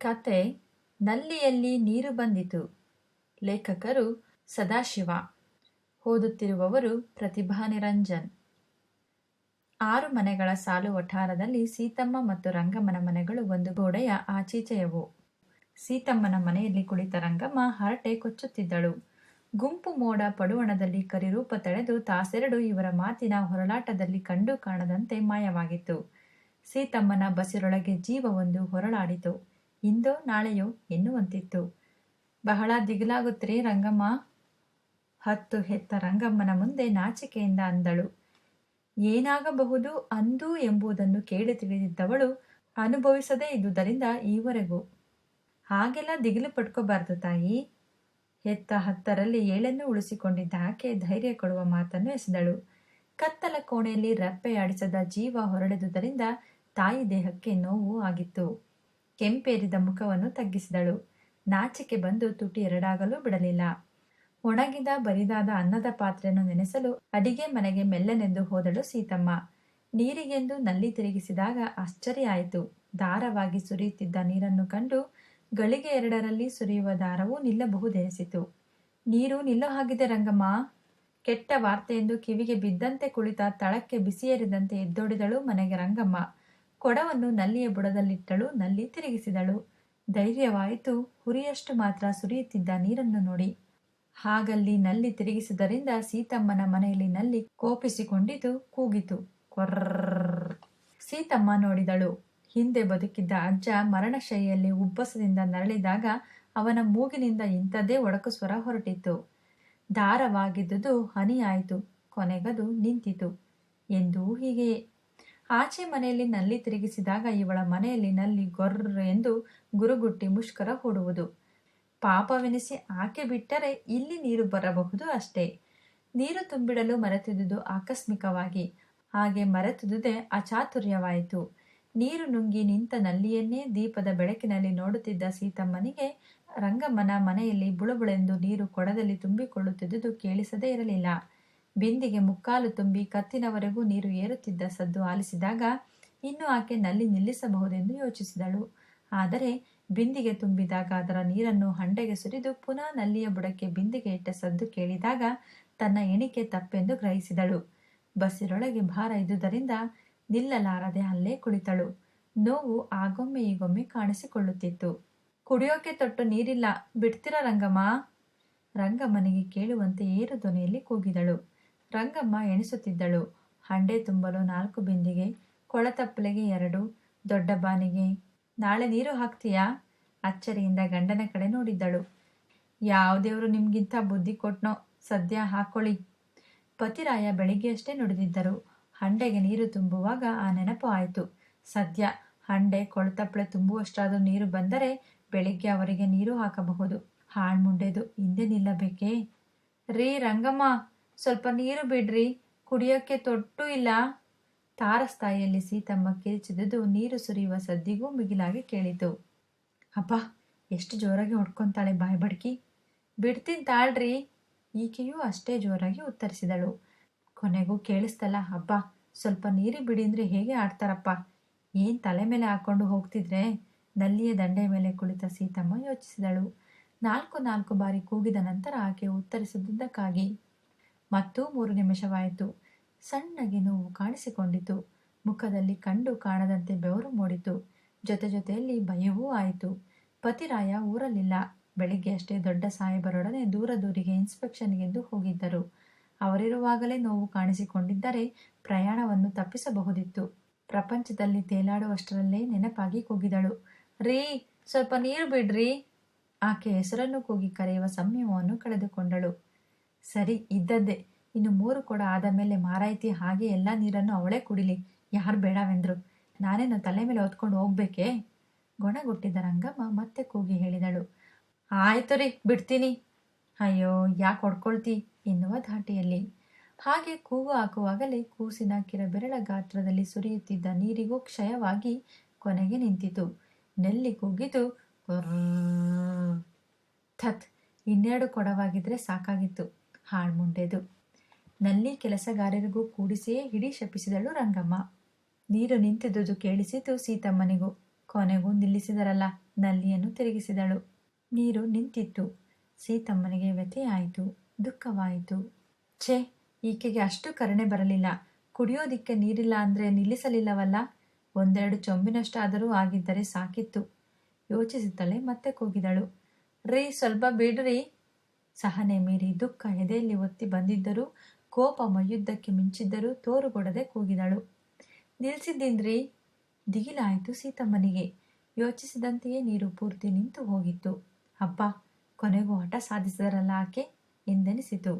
ಕತೆ ನಲ್ಲಿಯಲ್ಲಿ ನೀರು ಬಂದಿತು. ಲೇಖಕರು ಸದಾಶಿವ. ಓದುತ್ತಿರುವವರು ಪ್ರತಿಭಾ ನಿರಂಜನ್. ಆರು ಮನೆಗಳ ಸಾಲು ವಠಾರದಲ್ಲಿ ಸೀತಮ್ಮ ಮತ್ತು ರಂಗಮ್ಮನ ಮನೆಗಳು ಒಂದು ಗೋಡೆಯ ಆಚೀಚೆಯವು. ಸೀತಮ್ಮನ ಮನೆಯಲ್ಲಿ ಕುಳಿತ ರಂಗಮ್ಮ ಹರಟೆ ಕೊಚ್ಚುತ್ತಿದ್ದಳು. ಗುಂಪು ಮೋಡ ಪಡುವಣದಲ್ಲಿ ಕರಿರೂಪ ತಳೆದು ತಾಸೆರಡು ಇವರ ಮಾತಿನ ಹೊರಳಾಟದಲ್ಲಿ ಕಂಡು ಕಾಣದಂತೆ ಮಾಯವಾಗಿತ್ತು. ಸೀತಮ್ಮನ ಬಸಿರೊಳಗೆ ಜೀವವೊಂದು ಹೊರಳಾಡಿತು. ಇಂದೋ ನಾಳೆಯೋ ಎನ್ನುವಂತಿತ್ತು. ಬಹಳ ದಿಗಿಲಾಗುತ್ತೀರಿ ರಂಗಮ್ಮ. ಹತ್ತು ಹೆತ್ತ ರಂಗಮ್ಮನ ಮುಂದೆ ನಾಚಿಕೆಯಿಂದ ಅಂದಳು. ಏನಾಗಬಹುದು ಅಂದು ಎಂಬುದನ್ನು ಕೇಳಿ ತಿಳಿದಿದ್ದವಳು ಅನುಭವಿಸದೇ ಇದ್ದುದರಿಂದ ಈವರೆಗೂ. ಹಾಗೆಲ್ಲ ದಿಗಿಲು ಪಟ್ಕೋಬಾರ್ದು ತಾಯಿ. ಹೆತ್ತ ಹತ್ತರಲ್ಲಿ ಏಳನ್ನು ಉಳಿಸಿಕೊಂಡಿದ್ದ ಆಕೆ ಧೈರ್ಯ ಕೊಡುವ ಮಾತನ್ನು ಎಸೆದಳು. ಕತ್ತಲ ಕೋಣೆಯಲ್ಲಿ ರಪ್ಪೆಯಾಡಿಸದ ಜೀವ ಹೊರಡಿದುದರಿಂದ ತಾಯಿ ದೇಹಕ್ಕೆ ನೋವು ಆಗಿತ್ತು. ಕೆಂಪೇರಿದ ಮುಖವನ್ನು ತಗ್ಗಿಸಿದಳು. ನಾಚಿಕೆ ಬಂದು ತುಟಿ ಎರಡಾಗಲು ಬಿಡಲಿಲ್ಲ. ಒಣಗಿದ ಬರಿದಾದ ಅನ್ನದ ಪಾತ್ರೆಯನ್ನು ನೆನೆಸಲು ಅಡಿಗೆ ಮನೆಗೆ ಮೆಲ್ಲನೆಂದು ಹೋದಳು ಸೀತಮ್ಮ. ನೀರಿಗೆಂದು ನಲ್ಲಿ ತಿರುಗಿಸಿದಾಗ ಆಶ್ಚರ್ಯ ಆಯಿತು. ದಾರವಾಗಿ ಸುರಿಯುತ್ತಿದ್ದ ನೀರನ್ನು ಕಂಡು ಗಳಿಗೆ ಎರಡರಲ್ಲಿ ಸುರಿಯುವ ದಾರವು ನಿಲ್ಲಬಹುದೆನಿಸಿತು. ನೀರು ನಿಲ್ಲೋ ಹಾಗಿದೆ ರಂಗಮ್ಮ. ಕೆಟ್ಟ ವಾರ್ತೆಯೆಂದು ಕಿವಿಗೆ ಬಿದ್ದಂತೆ ಕುಳಿತ ತಳಕ್ಕೆ ಬಿಸಿಯೇರಿದಂತೆ ಎದ್ದೊಡಿದಳು ಮನೆಗೆ ರಂಗಮ್ಮ. ಕೊಡವನ್ನು ನಲ್ಲಿಯ ಬುಡದಲ್ಲಿಟ್ಟಳು, ನಲ್ಲಿ ತಿರುಗಿಸಿದಳು. ಧೈರ್ಯವಾಯಿತು. ಹುರಿಯಷ್ಟು ಮಾತ್ರ ಸುರಿಯುತ್ತಿದ್ದ ನೀರನ್ನು ನೋಡಿ. ಹಾಗಲ್ಲಿ ನಲ್ಲಿ ತಿರುಗಿಸುವುದರಿಂದ ಸೀತಮ್ಮನ ಮನೆಯಲ್ಲಿ ನಲ್ಲಿ ಕೋಪಿಸಿಕೊಂಡಿತು ಕೂಗಿತು. ಕೊರ್ರ ಸೀತಮ್ಮ ನೋಡಿದಳು. ಹಿಂದೆ ಬದುಕಿದ್ದ ಅಜ್ಜ ಮರಣಶೈಯಲ್ಲಿ ಉಬ್ಬಸದಿಂದ ನರಳಿದಾಗ ಅವನ ಮೂಗಿನಿಂದ ಇಂಥದ್ದೇ ಒಡಕು ಸ್ವರ ಹೊರಟಿತ್ತು. ದಾರವಾಗಿದ್ದುದು ಹನಿಯಾಯಿತು. ಕೊನೆಗದು ನಿಂತಿತು. ಎಂದೂ ಹೀಗೆಯೇ. ಆಚೆ ಮನೆಯಲ್ಲಿ ನಲ್ಲಿ ತಿರುಗಿಸಿದಾಗ ಇವಳ ಮನೆಯಲ್ಲಿ ನಲ್ಲಿ ಗೊರ್ರ ಎಂದು ಗುರುಗುಟ್ಟಿ ಮುಷ್ಕರ ಹೂಡುವುದು. ಪಾಪವೆನಿಸಿ ಆಕೆ ಬಿಟ್ಟರೆ ಇಲ್ಲಿ ನೀರು ಬರಬಹುದು ಅಷ್ಟೇ. ನೀರು ತುಂಬಿಡಲು ಮರೆತಿದ್ದುದು ಆಕಸ್ಮಿಕವಾಗಿ. ಹಾಗೆ ಮರೆತಿದುದೇ ಅಚಾತುರ್ಯವಾಯಿತು. ನೀರು ನುಂಗಿ ನಿಂತ ನಲ್ಲಿಯನ್ನೇ ದೀಪದ ಬೆಳಕಿನಲ್ಲಿ ನೋಡುತ್ತಿದ್ದ ಸೀತಮ್ಮನಿಗೆ ರಂಗಮ್ಮನ ಮನೆಯಲ್ಲಿ ಬುಳಬುಳೆಂದು ನೀರು ಕೊಡದಲ್ಲಿ ತುಂಬಿಕೊಳ್ಳುತ್ತಿದ್ದುದು ಕೇಳಿಸದೇ ಇರಲಿಲ್ಲ. ಬಿಂದಿಗೆ ಮುಕ್ಕಾಲು ತುಂಬಿ ಕತ್ತಿನವರೆಗೂ ನೀರು ಏರುತ್ತಿದ್ದ ಸದ್ದು ಆಲಿಸಿದಾಗ ಇನ್ನು ಆಕೆ ನಲ್ಲಿ ನಿಲ್ಲಿಸಬಹುದೆಂದು ಯೋಚಿಸಿದಳು. ಆದರೆ ಬಿಂದಿಗೆ ತುಂಬಿದಾಗ ಅದರ ನೀರನ್ನು ಹಂಡೆಗೆ ಸುರಿದು ಪುನಃ ನಲ್ಲಿಯ ಬುಡಕ್ಕೆ ಬಿಂದಿಗೆ ಇಟ್ಟ ಸದ್ದು ಕೇಳಿದಾಗ ತನ್ನ ಎಣಿಕೆ ತಪ್ಪೆಂದು ಗ್ರಹಿಸಿದಳು. ಬಸ್ಸಿರೊಳಗೆ ಭಾರ ಇದ್ದುದರಿಂದ ನಿಲ್ಲಲಾರದೆ ಅಲ್ಲೇ ಕುಳಿತಳು. ನೋವು ಆಗೊಮ್ಮೆ ಈಗೊಮ್ಮೆ ಕಾಣಿಸಿಕೊಳ್ಳುತ್ತಿತ್ತು. ಕುಡಿಯೋಕೆ ತೊಟ್ಟು ನೀರಿಲ್ಲ, ಬಿಡ್ತೀರಾ ರಂಗಮ್ಮ? ರಂಗಮ್ಮನಿಗೆ ಕೇಳುವಂತೆ ಏರು ಧ್ವನಿಯಲ್ಲಿ ಕೂಗಿದಳು. ರಂಗಮ್ಮ ಎಣಿಸುತ್ತಿದ್ದಳು. ಹಂಡೆ ತುಂಬಲು ನಾಲ್ಕು ಬಿಂದಿಗೆ ಕೊಳತಪ್ಪಲೆಗೆ ಎರಡು, ದೊಡ್ಡ ಬಾನಿಗೆ. ನಾಳೆ ನೀರು ಹಾಕ್ತೀಯಾ? ಅಚ್ಚರಿಯಿಂದ ಗಂಡನ ಕಡೆ ನೋಡಿದ್ದಳು. ಯಾವ ದೇವರು ನಿಮ್ಗಿಂತ ಬುದ್ಧಿ ಕೊಟ್ನೋ, ಸದ್ಯ ಹಾಕೊಳ್ಳಿ. ಪತಿರಾಯ ಬೆಳಿಗ್ಗೆಯಷ್ಟೇ ನುಡಿದಿದ್ದರು. ಹಂಡೆಗೆ ನೀರು ತುಂಬುವಾಗ ಆ ನೆನಪು ಆಯಿತು. ಸದ್ಯ ಹಂಡೆ ಕೊಳತಪ್ಪಳೆ ತುಂಬುವಷ್ಟಾದರೂ ನೀರು ಬಂದರೆ ಬೆಳಿಗ್ಗೆ ಅವರಿಗೆ ನೀರು ಹಾಕಬಹುದು. ಹಾಳ್ಮುಂಡೆದು ಹಿಂದೆ ನಿಲ್ಲಬೇಕೇ? ರೀ ರಂಗಮ್ಮ! ಸ್ವಲ್ಪ ನೀರು ಬಿಡ್ರಿ. ಕುಡಿಯೋಕ್ಕೆ ತೊಟ್ಟು ಇಲ್ಲ. ತಾರಸ್ತಾಯಿಯಲ್ಲಿ ಸೀತಮ್ಮ ಕಿರಿಚಿದುದು ನೀರು ಸುರಿಯುವ ಸದ್ದಿಗೂ ಮಿಗಿಲಾಗಿ ಕೇಳಿತು. ಅಪ್ಪ, ಎಷ್ಟು ಜೋರಾಗಿ ಹೊಡ್ಕೊತಾಳೆ ಬಾಯಿ ಬಡ್ಕಿ. ಬಿಡ್ತೀನಿ ತಾಳ್ರಿ. ಈಕೆಯೂ ಅಷ್ಟೇ ಜೋರಾಗಿ ಉತ್ತರಿಸಿದಳು. ಕೊನೆಗೂ ಕೇಳಿಸ್ತಲ್ಲ, ಅಪ್ಪ, ಸ್ವಲ್ಪ ನೀರಿ ಬಿಡಿ ಅಂದ್ರೆ ಹೇಗೆ ಆಡ್ತಾರಪ್ಪ? ಏನು ತಲೆ ಮೇಲೆ ಹಾಕೊಂಡು ಹೋಗ್ತಿದ್ರೆ? ನಲ್ಲಿಯ ದಂಡೆ ಮೇಲೆ ಕುಳಿತ ಸೀತಮ್ಮ ಯೋಚಿಸಿದಳು. ನಾಲ್ಕು ನಾಲ್ಕು ಬಾರಿ ಕೂಗಿದ ನಂತರ ಆಕೆ ಉತ್ತರಿಸಿದ್ದಕ್ಕಾಗಿ ಮತ್ತೂ ಮೂರು ನಿಮಿಷವಾಯಿತು. ಸಣ್ಣಗೆ ನೋವು ಕಾಣಿಸಿಕೊಂಡಿತು. ಮುಖದಲ್ಲಿ ಕಂಡು ಕಾಣದಂತೆ ಬೆವರು ಮೂಡಿತು. ಜೊತೆ ಜೊತೆಯಲ್ಲಿ ಭಯವೂ ಆಯಿತು. ಪತಿರಾಯ ಊರಲ್ಲಿಲ್ಲ. ಬೆಳಿಗ್ಗೆ ಅಷ್ಟೇ ದೊಡ್ಡ ಸಾಹೇಬರೊಡನೆ ದೂರ ದೂರಿಗೆ ಇನ್ಸ್ಪೆಕ್ಷನ್ಗೆಂದು ಹೋಗಿದ್ದರು. ಅವರಿರುವಾಗಲೇ ನೋವು ಕಾಣಿಸಿಕೊಂಡಿದ್ದರೆ ಪ್ರಯಾಣವನ್ನು ತಪ್ಪಿಸಬಹುದಿತ್ತು. ಪ್ರಪಂಚದಲ್ಲಿ ತೇಲಾಡುವಷ್ಟರಲ್ಲೇ ನೆನಪಾಗಿ ಕೂಗಿದಳು. ರೀ, ಸ್ವಲ್ಪ ನೀರು ಬಿಡ್ರಿ. ಆಕೆ ಹೆಸರನ್ನು ಕೂಗಿ ಕರೆಯುವ ಸಂಯಮವನ್ನು ಕಳೆದುಕೊಂಡಳು. ಸರಿ, ಇದ್ದದ್ದೇ. ಇನ್ನು ಮೂರು ಕೊಡ ಆದ ಮೇಲೆ ಮಾರಾಯ್ತಿ, ಹಾಗೆ ಎಲ್ಲ ನೀರನ್ನು ಅವಳೇ ಕುಡಿಲಿ. ಯಾರು ಬೇಡವೆಂದ್ರು. ನಾನೇನು ತಲೆ ಮೇಲೆ ಹೊತ್ಕೊಂಡು ಹೋಗ್ಬೇಕೇ? ಗೊಣಗುಟ್ಟಿದ ರಂಗಮ್ಮ ಮತ್ತೆ ಕೂಗಿ ಹೇಳಿದಳು. ಆಯ್ತು ರೀ, ಬಿಡ್ತೀನಿ. ಅಯ್ಯೋ, ಯಾಕೆ ಹೊಡ್ಕೊಳ್ತಿ? ಎನ್ನುವ ಧಾಟಿಯಲ್ಲಿ. ಹಾಗೆ ಕೂಗು ಹಾಕುವಾಗಲೇ ಕೂಸಿನ ಕಿರಬೆರಳ ಗಾತ್ರದಲ್ಲಿ ಸುರಿಯುತ್ತಿದ್ದ ನೀರಿಗೂ ಕ್ಷಯವಾಗಿ ಕೊನೆಗೆ ನಿಂತಿತು. ನೆಲ್ಲಿ ಕೂಗಿತು ಥತ್. ಇನ್ನೆರಡು ಕೊಡವಾಗಿದ್ರೆ ಸಾಕಾಗಿತ್ತು. ಹಾಳ್ಮುಂಡೆದು. ನಲ್ಲಿ ಕೆಲಸಗಾರರಿಗೂ ಕೂಡಿಸಿಯೇ ಹಿಡಿ ಶಪಿಸಿದಳು ರಂಗಮ್ಮ. ನೀರು ನಿಂತಿದ್ದುದು ಕೇಳಿಸಿತು ಸೀತಮ್ಮನಿಗೂ. ಕೊನೆಗೂ ನಿಲ್ಲಿಸಿದರಲ್ಲ, ನಲ್ಲಿಯನ್ನು ತಿರುಗಿಸಿದಳು. ನೀರು ನಿಂತಿತ್ತು. ಸೀತಮ್ಮನಿಗೆ ವ್ಯಥೆಯಾಯಿತು, ದುಃಖವಾಯಿತು. ಛೇ, ಈಕೆಗೆ ಅಷ್ಟು ಕರುಣೆ ಬರಲಿಲ್ಲ. ಕುಡಿಯೋದಿಕ್ಕೆ ನೀರಿಲ್ಲ ಅಂದರೆ ನಿಲ್ಲಿಸಲಿಲ್ಲವಲ್ಲ? ಒಂದೆರಡು ಚೊಂಬಿನಷ್ಟಾದರೂ ಆಗಿದ್ದರೆ ಸಾಕಿತ್ತು. ಯೋಚಿಸುತ್ತಲೇ ಮತ್ತೆ ಕೂಗಿದಳು. ರೀ, ಸ್ವಲ್ಪ ಬಿಡ್ರಿ ಸಹನೆ ಮೀರಿ ದುಃಖ ಎದೆಯಲ್ಲಿ ಒತ್ತಿ ಬಂದಿದ್ದರೂ, ಕೋಪ ಮಯುದ್ಧಕ್ಕೆ ಮಿಂಚಿದ್ದರೂ ತೋರುಗೊಡದೆ ಕೂಗಿದಳು. ನಿಲ್ಸಿದ್ದೀನ್ರಿ ದಿಗಿಲಾಯಿತು ಸೀತಮ್ಮನಿಗೆ. ಯೋಚಿಸಿದಂತೆಯೇ ನೀರು ಪೂರ್ತಿ ನಿಂತು ಹೋಗಿತ್ತು. ಅಪ್ಪ ಕೊನೆಗೂ ಹಠ ಸಾಧಿಸಿದರಲ್ಲ ಆಕೆ? ಎಂದೆನಿಸಿತು.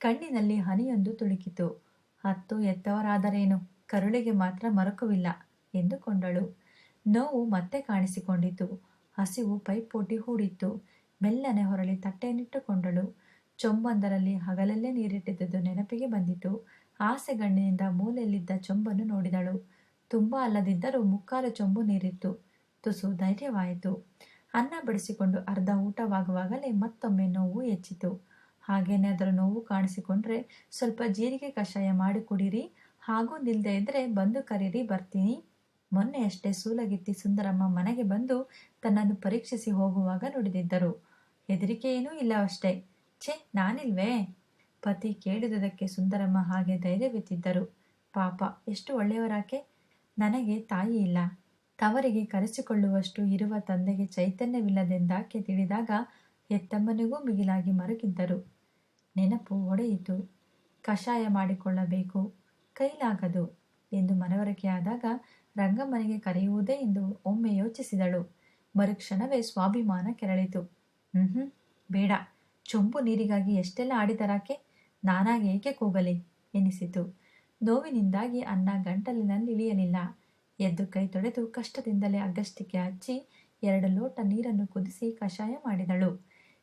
ಕಣ್ಣಿನಲ್ಲಿ ಹನಿಯೊಂದು ತುಳುಕಿತು. ಹತ್ತು ಎತ್ತವರಾದರೇನು? ಕರುಳಿಗೆ ಮಾತ್ರ ಮರಕುವಿಲ್ಲ ಎಂದುಕೊಂಡಳು. ನೋವು ಮತ್ತೆ ಕಾಣಿಸಿಕೊಂಡಿತು. ಹಸಿವು ಪೈಪೋಟಿ ಹೂಡಿತ್ತು. ಮೆಲ್ಲನೆ ಹೊರಳಿ ತಟ್ಟೆಯನ್ನಿಟ್ಟುಕೊಂಡಳು. ಚೊಂಬೊಂದರಲ್ಲಿ ಹಗಲಲ್ಲೇ ನೀರಿಟ್ಟಿದ್ದುದು ನೆನಪಿಗೆ ಬಂದಿತು. ಆಸೆಗಣ್ಣಿನಿಂದ ಮೂಲೆಯಲ್ಲಿದ್ದ ಚೊಂಬನ್ನು ನೋಡಿದಳು. ತುಂಬ ಅಲ್ಲದಿದ್ದರೂ ಮುಕ್ಕಾಲು ಚೊಂಬು ನೀರಿತ್ತು. ತುಸು ಧೈರ್ಯವಾಯಿತು. ಅನ್ನ ಬಡಿಸಿಕೊಂಡು ಅರ್ಧ ಊಟವಾಗುವಾಗಲೇ ಮತ್ತೊಮ್ಮೆ ನೋವು ಹೆಚ್ಚಿತು. ಹಾಗೇನೆ ಅದರ ನೋವು ಕಾಣಿಸಿಕೊಂಡ್ರೆ ಸ್ವಲ್ಪ ಜೀರಿಗೆ ಕಷಾಯ ಮಾಡಿ ಕುಡಿರಿ. ಹಾಗೂ ನಿಲ್ಲದೆ ಇದ್ರೆ ಬಂದು ಕರೀರಿ, ಬರ್ತೀನಿ. ಮೊನ್ನೆಯಷ್ಟೇ ಸೂಲಗಿತ್ತಿ ಸುಂದರಮ್ಮ ಮನೆಗೆ ಬಂದು ತನ್ನನ್ನು ಪರೀಕ್ಷಿಸಿ ಹೋಗುವಾಗ ನುಡಿದಿದ್ದರು. ಹೆದರಿಕೆ ಏನೂ ಇಲ್ಲವಷ್ಟೇ ಛೇ, ನಾನಿಲ್ವೇ? ಪತಿ ಕೇಳಿದುದಕ್ಕೆ ಸುಂದರಮ್ಮ ಹಾಗೆ ಧೈರ್ಯವಿತ್ತಿದ್ದರು ಪಾಪ, ಎಷ್ಟು ಒಳ್ಳೆಯವರಾಕೆ? ನನಗೆ ತಾಯಿ ಇಲ್ಲ. ತವರಿಗೆ ಕರೆಸಿಕೊಳ್ಳುವಷ್ಟು ಇರುವ ತಂದೆಗೆ ಚೈತನ್ಯವಿಲ್ಲದೆಂದಾಕೆ ತಿಳಿದಾಗ ಹೆತ್ತಮ್ಮನಿಗೂ ಮಿಗಿಲಾಗಿ ಮರುಗಿದ್ದರು. ನೆನಪು ಒಡೆಯಿತು. ಕಷಾಯ ಮಾಡಿಕೊಳ್ಳಬೇಕು, ಕೈಲಾಗದು ಎಂದು ಮನವರಿಕೆಯಾದಾಗ ರಂಗಮ್ಮನಿಗೆ ಕರೆಯುವುದೇ ಎಂದು ಒಮ್ಮೆ ಯೋಚಿಸಿದಳು. ಮರುಕ್ಷಣವೇ ಸ್ವಾಭಿಮಾನ ಕೆರಳಿತು. ಹ್ಮ್, ಬೇಡ. ಚೊಂಬು ನೀರಿಗಾಗಿ ಎಷ್ಟೆಲ್ಲ ಆಡಿದರಾಕೆ ನಾನಾಗಿ ಏಕೆ ಕೂಗಲಿ ಎನಿಸಿತು. ನೋವಿನಿಂದಾಗಿ ಅನ್ನ ಗಂಟಲಿನಲ್ಲಿ ಇಳಿಯಲಿಲ್ಲ. ಎದ್ದು ಕೈ ತೊಡೆದು ಕಷ್ಟದಿಂದಲೇ ಅಗಸ್ಟಿಗೆ ಹಚ್ಚಿ ಎರಡು ಲೋಟ ನೀರನ್ನು ಕುದಿಸಿ ಕಷಾಯ ಮಾಡಿದಳು.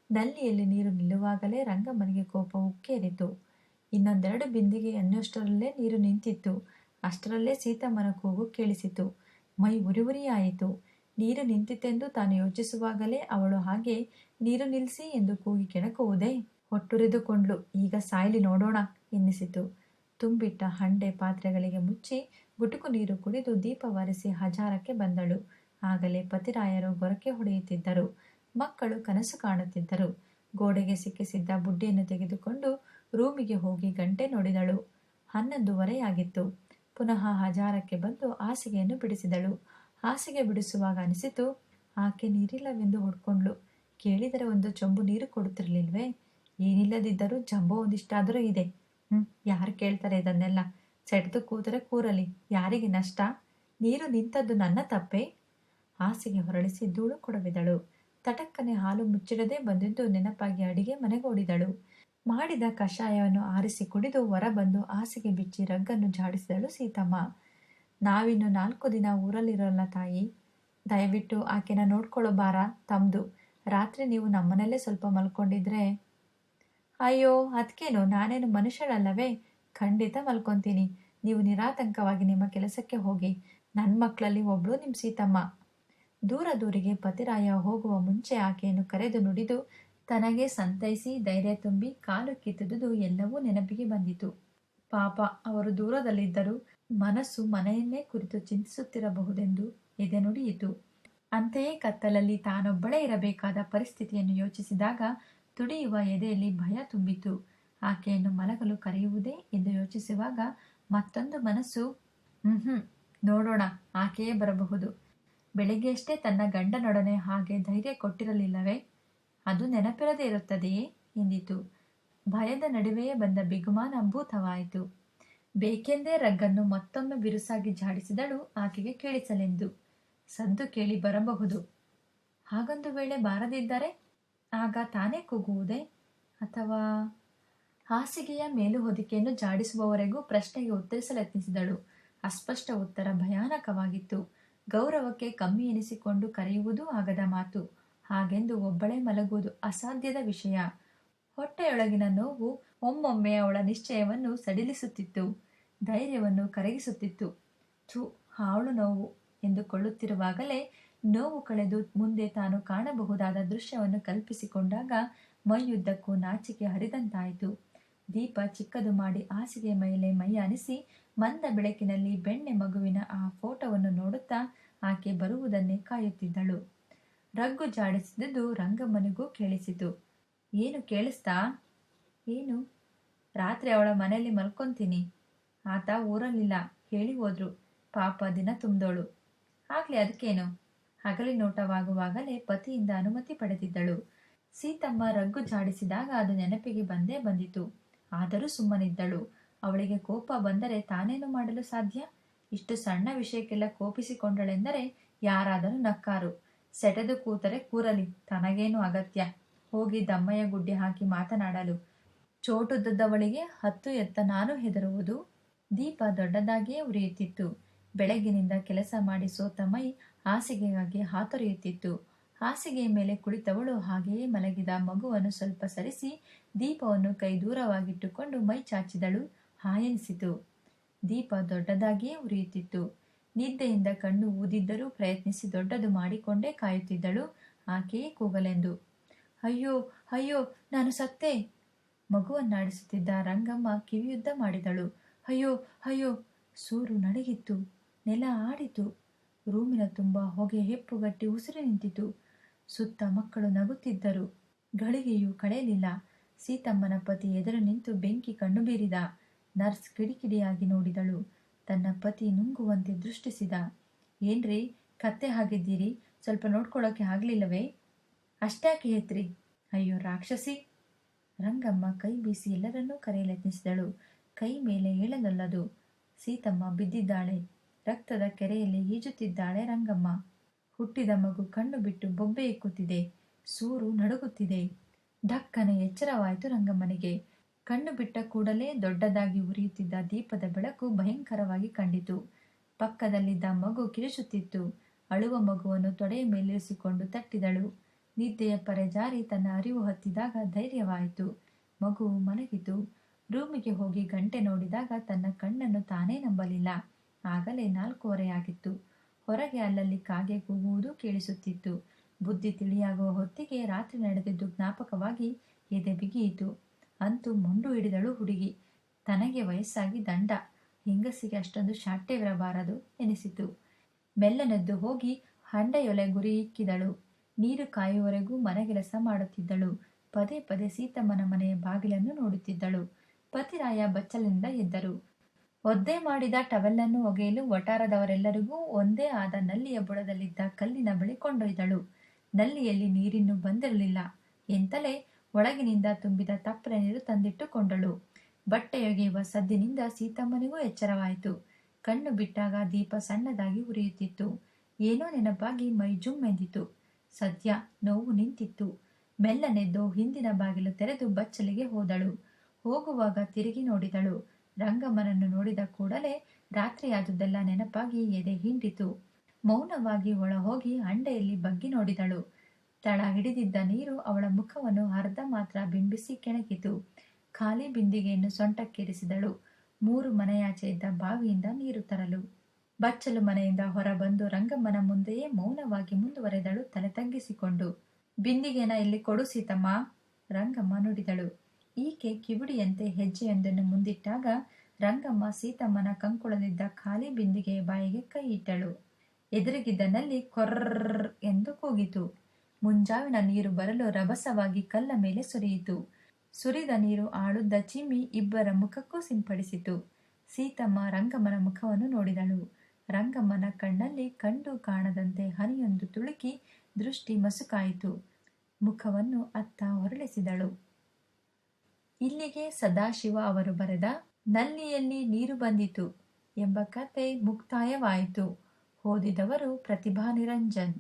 ನಲ್ಲಿಯಲ್ಲಿ ನೀರು ನಿಲ್ಲುವಾಗಲೇ ರಂಗಮ್ಮನಿಗೆ ಕೋಪ ಉಕ್ಕೇರಿತು. ಇನ್ನೊಂದೆರಡು ಬಿಂದಿಗೆ ಅನ್ನೋಷ್ಟರಲ್ಲೇ ನೀರು ನಿಂತಿತ್ತು. ಅಷ್ಟರಲ್ಲೇ ಸೀತಮ್ಮನ ಕೂಗು ಕೇಳಿಸಿತು. ಮೈ ಉರಿ ಉರಿಯಾಯಿತು. ನೀರು ನಿಂತಿತೆಂದು ತಾನು ಯೋಚಿಸುವಾಗಲೇ ಅವಳು ಹಾಗೆ, ನೀರು ನಿಲ್ಲಿಸಿ ಎಂದು ಕೂಗಿ ಕೆಣಕುವುದೇ? ಹೊಟ್ಟುರಿದುಕೊಂಡ್ಲು, ಈಗ ಸಾಯಿಲಿ ನೋಡೋಣ, ಎನ್ನಿಸಿತು. ತುಂಬಿಟ್ಟ ಹಂಡೆ ಪಾತ್ರೆಗಳಿಗೆ ಮುಚ್ಚಿ ಗುಟುಕು ನೀರು ಕುಡಿದು ದೀಪ ಒರೆಸಿ ಹಜಾರಕ್ಕೆ ಬಂದಳು. ಆಗಲೇ ಪತಿರಾಯರು ಗೊರಕೆ ಹೊಡೆಯುತ್ತಿದ್ದರು. ಮಕ್ಕಳು ಕನಸು ಕಾಣುತ್ತಿದ್ದರು. ಗೋಡೆಗೆ ಸಿಕ್ಕಿಸಿದ್ದ ಬುಡ್ಡಿಯನ್ನು ತೆಗೆದುಕೊಂಡು ರೂಮಿಗೆ ಹೋಗಿ ಗಂಟೆ ನೋಡಿದಳು. ಹನ್ನೊಂದುವರೆಯಾಗಿತ್ತು. ಪುನಃ ಹಜಾರಕ್ಕೆ ಬಂದು ಹಾಸಿಗೆಯನ್ನು ಬಿಡಿಸಿದಳು. ಹಾಸಿಗೆ ಬಿಡಿಸುವಾಗ ಅನಿಸಿತು, ಆಕೆ ನೀರಿಲ್ಲವೆಂದು ಹೊಡ್ಕೊಂಡ್ಳು. ಕೇಳಿದರೆ ಒಂದು ಚೊಂಬು ನೀರು ಕೊಡುತ್ತಿರಲಿಲ್ವೇ? ಏನಿಲ್ಲದಿದ್ದರೂ ಜಂಬೋ ಒಂದಿಷ್ಟಾದರೂ ಇದೆ. ಹ್ಞೂ ಯಾರು ಕೇಳ್ತಾರೆ ಇದನ್ನೆಲ್ಲ? ಸೆಡ್ದು ಕೂತರೆ ಕೂರಲಿ. ಯಾರಿಗೆ ನಷ್ಟ? ನೀರು ನಿಂತದ್ದು ನನ್ನ ತಪ್ಪೆ? ಹಾಸಿಗೆ ಹೊರಳಿಸಿ ಧೂಳು ಕೊಡವಿದಳು. ತಟಕ್ಕನೆ ಹಾಲು ಮುಚ್ಚಿಡದೆ ಬಂದಿದ್ದು ನೆನಪಾಗಿ ಅಡಿಗೆ ಮನೆಗೋಡಿದಳು ಮಾಡಿದ ಕಷಾಯವನ್ನು ಆರಿಸಿ ಕುಡಿದು ಹೊರಬಂದು ಹಾಸಿಗೆ ಬಿಚ್ಚಿ ರಗ್ಗನ್ನು ಜಾಡಿಸಿದಳು ಸೀತಮ್ಮ. ನಾವಿನ್ನು ನಾಲ್ಕು ದಿನ ಊರಲ್ಲಿರೋಲ್ಲ ತಾಯಿ. ದಯವಿಟ್ಟು ಆಕೆನ ನೋಡ್ಕೊಳ್ಳೋ ಬಾರ ತಮ್ದು. ರಾತ್ರಿ ನೀವು ನಮ್ಮನೆಲ್ಲೇ ಸ್ವಲ್ಪ ಮಲ್ಕೊಂಡಿದ್ರೆ. ಅಯ್ಯೋ ಅದಕ್ಕೇನು ನಾನೇನು ಮನುಷ್ಯಳಲ್ಲವೇ? ಖಂಡಿತ ಮಲ್ಕೊತೀನಿ. ನೀವು ನಿರಾತಂಕವಾಗಿ ನಿಮ್ಮ ಕೆಲಸಕ್ಕೆ ಹೋಗಿ. ನನ್ನ ಮಕ್ಕಳಲ್ಲಿ ಒಬ್ಳು ನಿಮ್ಮ ಸೀತಮ್ಮ. ದೂರ ದೂರಿಗೆ ಪತಿರಾಯ ಹೋಗುವ ಮುಂಚೆ ಆಕೆಯನ್ನು ಕರೆದು ನುಡಿದು ತನಗೆ ಸಂತೈಸಿ ಧೈರ್ಯ ತುಂಬಿ ಕಾಲು ಕಿತ್ತಿದುದು ಎಲ್ಲವೂ ನೆನಪಿಗೆ ಬಂದಿತು. ಪಾಪ, ಅವರು ದೂರದಲ್ಲಿದ್ದರೂ ಮನಸ್ಸು ಮನೆಯನ್ನೇ ಕುರಿತು ಚಿಂತಿಸುತ್ತಿರಬಹುದೆಂದು ಎದೆನುಡಿಯಿತು. ಅಂತೆಯೇ ಕತ್ತಲಲ್ಲಿ ತಾನೊಬ್ಬಳೇ ಇರಬೇಕಾದ ಪರಿಸ್ಥಿತಿಯನ್ನು ಯೋಚಿಸಿದಾಗ ತುಡಿಯುವ ಎದೆಯಲ್ಲಿ ಭಯ ತುಂಬಿತು. ಆಕೆಯನ್ನು ಮಲಗಲು ಕರೆಯುವುದೇ ಎಂದು ಯೋಚಿಸುವಾಗ ಮತ್ತೊಂದು ಮನಸ್ಸು ಹ್ಮ್ ನೋಡೋಣ, ಆಕೆಯೇ ಬರಬಹುದು. ಬೆಳಿಗ್ಗೆಯಷ್ಟೇ ತನ್ನ ಗಂಡನೊಡನೆ ಹಾಗೆ ಧೈರ್ಯ ಕೊಟ್ಟಿರಲಿಲ್ಲವೇ? ಅದು ನೆನಪಿರದೇ ಇರುತ್ತದೆಯೇ? ಎಂದಿತು. ಭಯದ ನಡುವೆಯೇ ಬಂದ ಬಿಗುಮಾನ ಅಭೂತವಾಯಿತು ಬೇಕೆಂದೇ ರಗ್ಗನ್ನು ಮತ್ತೊಮ್ಮೆ ಬಿರುಸಾಗಿ ಝಾಡಿಸಿದಳು ಆಕೆಗೆ ಕೇಳಿಸಲೆಂದು. ಸದ್ದು ಕೇಳಿ ಬರಬಹುದು. ಹಾಗೊಂದು ವೇಳೆ ಬಾರದಿದ್ದರೆ ಆಗ ತಾನೇ ಕೂಗುವುದೇ? ಅಥವಾ ಹಾಸಿಗೆಯ ಮೇಲು ಹೊದಿಕೆಯನ್ನು ಜಾಡಿಸುವವರೆಗೂ ಪ್ರಶ್ನೆಗೆ ಉತ್ತರಿಸಲೆತ್ನಿಸಿದಳು. ಅಸ್ಪಷ್ಟ ಉತ್ತರ ಭಯಾನಕವಾಗಿತ್ತು. ಗೌರವಕ್ಕೆ ಕಮ್ಮಿ ಎನಿಸಿಕೊಂಡು ಕರೆಯುವುದೂ ಆಗದ ಮಾತು. ಹಾಗೆಂದು ಒಬ್ಬಳೇ ಮಲಗುವುದು ಅಸಾಧ್ಯದ ವಿಷಯ. ಹೊಟ್ಟೆಯೊಳಗಿನ ನೋವು ಒಮ್ಮೊಮ್ಮೆ ಅವಳ ನಿಶ್ಚಯವನ್ನು ಸಡಿಲಿಸುತ್ತಿತ್ತು, ಧೈರ್ಯವನ್ನು ಕರಗಿಸುತ್ತಿತ್ತು. ಥು, ಹಾಳು ನೋವು ಎಂದುಕೊಳ್ಳುತ್ತಿರುವಾಗಲೇ ನೋವು ಕಳೆದು ಮುಂದೆ ತಾನು ಕಾಣಬಹುದಾದ ದೃಶ್ಯವನ್ನು ಕಲ್ಪಿಸಿಕೊಂಡಾಗ ಮೈಯುದ್ದಕ್ಕೂ ನಾಚಿಕೆ ಹರಿದಂತಾಯಿತು. ದೀಪ ಚಿಕ್ಕದು ಮಾಡಿ ಹಾಸಿಗೆ ಮೇಲೆ ಮೈ ಅನಿಸಿ ಮಂದ ಬೆಳಕಿನಲ್ಲಿ ಬೆಣ್ಣೆ ಮಗುವಿನ ಆ ಫೋಟೋವನ್ನು ನೋಡುತ್ತಾ ಆಕೆ ಬರುವುದನ್ನೇ ಕಾಯುತ್ತಿದ್ದಳು. ರಗ್ಗು ಜಾಡಿಸಿದುದು ರಂಗಮ್ಮನಿಗೂ ಕೇಳಿಸಿತು. ಏನು ಕೇಳಿಸ್ತಾ? ಏನು? ರಾತ್ರಿ ಅವಳ ಮನೆಯಲ್ಲಿ ಮಲ್ಕೊಂತೀನಿ. ಆತ ಊರಲ್ಲಿಲ್ಲ. ಹೇಳಿ ಹೋದ್ರು. ಪಾಪ ದಿನ ತುಂಬ್ದೋಳು. ಆಗ್ಲಿ ಅದಕ್ಕೇನು? ಹಗಲಿ ನೋಟವಾಗುವಾಗಲೇ ಪತಿಯಿಂದ ಅನುಮತಿ ಪಡೆದಿದ್ದಳು. ಸೀತಮ್ಮ ರಗ್ಗು ಜಾಡಿಸಿದಾಗ ಅದು ನೆನಪಿಗೆ ಬಂದೇ ಬಂದಿತು. ಆದರೂ ಸುಮ್ಮನಿದ್ದಳು. ಅವಳಿಗೆ ಕೋಪ ಬಂದರೆ ತಾನೇನು ಮಾಡಲು ಸಾಧ್ಯ? ಇಷ್ಟು ಸಣ್ಣ ವಿಷಯಕ್ಕೆಲ್ಲ ಕೋಪಿಸಿಕೊಂಡಳೆಂದರೆ ಯಾರಾದರೂ ನಕ್ಕಾರು. ಸೆಟೆದು ಕೂತರೆ ಕೂರಲಿ. ತನಗೇನು ಅಗತ್ಯ? ಹೋಗಿ ದಮ್ಮಯ್ಯ ಗುಡ್ಡೆ ಹಾಕಿ ಮಾತನಾಡಲು ಚೋಟುದ್ದವಳಿಗೆ ಹತ್ತು ಎತ್ತ ನಾನು ಹೆದರುವುದು. ದೀಪ ದೊಡ್ಡದಾಗಿಯೇ ಉರಿಯುತ್ತಿತ್ತು. ಬೆಳಗಿನಿಂದ ಕೆಲಸ ಮಾಡಿ ಸೋತ ಮೈ ಹಾಸಿಗೆಗಾಗಿ ಹಾತೊರೆಯುತ್ತಿತ್ತು. ಹಾಸಿಗೆಯ ಮೇಲೆ ಕುಳಿತವಳು ಹಾಗೆಯೇ ಮಲಗಿದ ಮಗುವನ್ನು ಸ್ವಲ್ಪ ಸರಿಸಿ ದೀಪವನ್ನು ಕೈ ದೂರವಾಗಿಟ್ಟುಕೊಂಡು ಮೈ ಚಾಚಿದಳು. ಹಾಯೆನಿಸಿತು. ದೀಪ ದೊಡ್ಡದಾಗಿಯೇ ಉರಿಯುತ್ತಿತ್ತು. ನಿದ್ದೆಯಿಂದ ಕಣ್ಣು ಊದಿದ್ದರೂ ಪ್ರಯತ್ನಿಸಿ ದೊಡ್ಡದು ಮಾಡಿಕೊಂಡೇ ಕಾಯುತ್ತಿದ್ದಳು. ಆಕೆಯೇ ಕೂಗಲೆಂದು ಅಯ್ಯೋ ಅಯ್ಯೋ, ನಾನು ಸತ್ತೆ. ಮಗುವನ್ನಾಡಿಸುತ್ತಿದ್ದ ರಂಗಮ್ಮ ಕಿವಿಯುದ್ದ ಮಾಡಿದಳು. ಅಯ್ಯೋ ಅಯ್ಯೋ, ಸೂರು ನಡಗಿತ್ತು, ನೆಲ ಆಡಿತು. ರೂಮಿನ ತುಂಬ ಹೊಗೆ ಹೆಪ್ಪುಗಟ್ಟಿ ಉಸಿರು ನಿಂತಿತು. ಸುತ್ತ ಮಕ್ಕಳು ನಗುತ್ತಿದ್ದರು. ಗಳಿಗೆಯೂ ಕಳೆಯಲಿಲ್ಲ. ಸೀತಮ್ಮನ ಪತಿ ಎದುರು ನಿಂತು ಬೆಂಕಿ ಕಣ್ಣು ಬೀರಿದ. ನರ್ಸ್ ಕಿಡಿಕಿಡಿಯಾಗಿ ನೋಡಿದಳು. ತನ್ನ ಪತಿ ನುಂಗುವಂತೆ ದೃಷ್ಟಿಸಿದ. ಏನ್ರಿ, ಕತ್ತೆ ಹಾಗಿದ್ದೀರಿ? ಸ್ವಲ್ಪ ನೋಡ್ಕೊಳ್ಳೋಕೆ ಆಗ್ಲಿಲ್ಲವೇ? ಅಷ್ಟ್ಯಾಕೆ ಹೆತ್ರಿ ಅಯ್ಯೋ ರಾಕ್ಷಸಿ! ರಂಗಮ್ಮ ಕೈ ಬೀಸಿ ಎಲ್ಲರನ್ನೂ ಕರೆಯಲೆತ್ನಿಸಿದಳು. ಕೈ ಮೇಲೆ ಏಳಲಲ್ಲದು. ಸೀತಮ್ಮ ಬಿದ್ದಿದ್ದಾಳೆ. ರಕ್ತದ ಕೆರೆಯಲ್ಲಿ ಈಜುತ್ತಿದ್ದಾಳೆ ರಂಗಮ್ಮ. ಹುಟ್ಟಿದ ಮಗು ಕಣ್ಣು ಬಿಟ್ಟು ಬೊಬ್ಬೆ ಎಕ್ಕುತ್ತಿದೆ. ಸೂರು ನಡುಗುತ್ತಿದೆ. ಢಕ್ಕನೆ ಎಚ್ಚರವಾಯಿತು ರಂಗಮ್ಮನಿಗೆ. ಕಣ್ಣು ಬಿಟ್ಟ ಕೂಡಲೇ ದೊಡ್ಡದಾಗಿ ಉರಿಯುತ್ತಿದ್ದ ದೀಪದ ಬೆಳಕು ಭಯಂಕರವಾಗಿ ಕಂಡಿತು. ಪಕ್ಕದಲ್ಲಿದ್ದ ಮಗು ಕಿರುಚುತ್ತಿತ್ತು. ಅಳುವ ಮಗುವನ್ನು ತೊಡೆಯ ಮೇಲಿರಿಸಿಕೊಂಡು ತಟ್ಟಿದಳು. ನಿದ್ದೆಯ ಪರೆಜಾರಿ ತನ್ನ ಅರಿವು ಹತ್ತಿದಾಗ ಧೈರ್ಯವಾಯಿತು. ಮಗು ಮಲಗಿತು. ರೂಮಿಗೆ ಹೋಗಿ ಗಂಟೆ ನೋಡಿದಾಗ ತನ್ನ ಕಣ್ಣನ್ನು ತಾನೇ ನಂಬಲಿಲ್ಲ. ಆಗಲೇ ನಾಲ್ಕೂವರೆಯಾಗಿತ್ತು. ಹೊರಗೆ ಅಲ್ಲಲ್ಲಿ ಕಾಗೆ ಕೂಗುವುದು ಕೇಳಿಸುತ್ತಿತ್ತು. ಬುದ್ಧಿ ತಿಳಿಯಾಗುವ ಹೊತ್ತಿಗೆ ರಾತ್ರಿ ನಡೆದಿದ್ದು ಜ್ಞಾಪಕವಾಗಿ ಎದೆ ಬಿಗಿಯಿತು. ಅಂತೂ ಮುಂಡು ಹಿಡಿದಳು ಹುಡುಗಿ. ತನಗೆ ವಯಸ್ಸಾಗಿ ದಂಡ. ಹೆಂಗಸಿಗೆ ಅಷ್ಟೊಂದು ಶಾಟ್ಯವಿರಬಾರದು ಎನಿಸಿತು. ಮೆಲ್ಲನೆದ್ದು ಹೋಗಿ ಹಂಡೆಯೊಲೆ ಗುರಿ ಇಕ್ಕಿದಳು. ನೀರು ಕಾಯುವವರೆಗೂ ಮನೆಗೆಲಸ ಮಾಡುತ್ತಿದ್ದಳು. ಪದೇ ಪದೇ ಸೀತಮ್ಮನ ಮನೆಯ ಬಾಗಿಲನ್ನು ನೋಡುತ್ತಿದ್ದಳು. ಪತಿರಾಯ ಬಚ್ಚಲಿನಿಂದ ಎದ್ದರು. ಒದ್ದೆ ಮಾಡಿದ ಟವೆಲ್ಲನ್ನು ಒಗೆಯಲು ವಟಾರದವರೆಲ್ಲರಿಗೂ ಒಂದೇ ಆದ ನಲ್ಲಿಯ ಬುಡದಲ್ಲಿದ್ದ ಕಲ್ಲಿನ ಬಳಿ ಕೊಂಡೊಯ್ದಳು. ನಲ್ಲಿಯಲ್ಲಿ ನೀರಿನ್ನು ಬಂದಿರಲಿಲ್ಲ. ಎಂತಲೇ ಒಳಗಿನಿಂದ ತುಂಬಿದ ತಪ್ಪಲೆ ನೀರು ತಂದಿಟ್ಟುಕೊಂಡಳು. ಬಟ್ಟೆಯೊಗೆಯುವ ಸದ್ದಿನಿಂದ ಸೀತಮ್ಮನಿಗೂ ಎಚ್ಚರವಾಯಿತು. ಕಣ್ಣು ಬಿಟ್ಟಾಗ ದೀಪ ಸಣ್ಣದಾಗಿ ಉರಿಯುತ್ತಿತ್ತು. ಏನೋ ನೆನಪಾಗಿ ಮೈ ಜುಮ್ಮೆಂದಿತು ಸದ್ಯ ನೋವು ನಿಂತಿತ್ತು. ಮೆಲ್ಲನೆದ್ದು ಹಿಂದಿನ ಬಾಗಿಲು ತೆರೆದು ಬಚ್ಚಲಿಗೆ ಹೋದಳು. ಹೋಗುವಾಗ ತಿರುಗಿ ನೋಡಿದಳು. ರಂಗಮ್ಮನನ್ನು ನೋಡಿದ ಕೂಡಲೇ ರಾತ್ರಿಯಾದುದೆಲ್ಲ ನೆನಪಾಗಿ ಎದೆ ಹಿಂಡಿತು. ಮೌನವಾಗಿ ಒಳ ಹೋಗಿ ಅಂಡೆಯಲ್ಲಿ ಬಗ್ಗಿ ನೋಡಿದಳು. ತಳ ಹಿಡಿದಿದ್ದ ನೀರು ಅವಳ ಮುಖವನ್ನು ಅರ್ಧ ಮಾತ್ರ ಬಿಂಬಿಸಿ ಕೆಣಕಿತು. ಖಾಲಿ ಬಿಂದಿಗೆಯನ್ನು ಸೊಂಟಕ್ಕಿರಿಸಿದಳು. ಮೂರು ಮನೆಯಾಚೆ ಇದ್ದ ಬಾವಿಯಿಂದ ನೀರು ತರಲು. ಬಚ್ಚಲು ಮನೆಯಿಂದ ಹೊರಬಂದು ರಂಗಮ್ಮನ ಮುಂದೆಯೇ ಮೌನವಾಗಿ ಮುಂದುವರೆದಳು ತಲೆ ತಗ್ಗಿಸಿಕೊಂಡು ಬಿಂದಿಗೆನ ಇಲ್ಲಿ ಕೊಡು ಸೀತಮ್ಮ, ರಂಗಮ್ಮ ನುಡಿದಳು. ಈಕೆ ಕಿವುಡಿಯಂತೆ ಹೆಜ್ಜೆಯೊಂದನ್ನು ಮುಂದಿಟ್ಟಾಗ ರಂಗಮ್ಮ ಸೀತಮ್ಮನ ಕಂಕುಳದಿದ್ದ ಖಾಲಿ ಬಿಂದಿಗೆಯ ಬಾಯಿಗೆ ಕೈ ಇಟ್ಟಳು. ಎದುರಿಗಿದ್ದನಲ್ಲಿ ನಲ್ಲಿ ಕೊರ್ರ್ ಎಂದು ಕೂಗಿತು. ಮುಂಜಾವಿನ ನೀರು ಬರಲು ರಭಸವಾಗಿ ಕಲ್ಲ ಮೇಲೆ ಸುರಿಯಿತು. ಸುರಿದ ನೀರು ಆಳುದ್ದ ಚಿಮ್ಮಿ ಇಬ್ಬರ ಮುಖಕ್ಕೂ ಸಿಂಪಡಿಸಿತು. ಸೀತಮ್ಮ ರಂಗಮ್ಮನ ಮುಖವನ್ನು ನೋಡಿದಳು. ರಂಗಮ್ಮನ ಕಣ್ಣಲ್ಲಿ ಕಂಡು ಕಾಣದಂತೆ ಹನಿಯೊಂದು ತುಳುಕಿ ದೃಷ್ಟಿ ಮಸುಕಾಯಿತು. ಮುಖವನ್ನು ಅತ್ತ ಹೊರಳಿಸಿದಳು. ಇಲ್ಲಿಗೆ ಸದಾಶಿವ ಅವರು ಬರೆದ ನಲ್ಲಿಯಲ್ಲಿ ನೀರು ಬಂದಿತು ಎಂಬ ಕತೆ ಮುಕ್ತಾಯವಾಯಿತು. ಓದಿದವರು ಪ್ರತಿಭಾ ನಿರಂಜನ್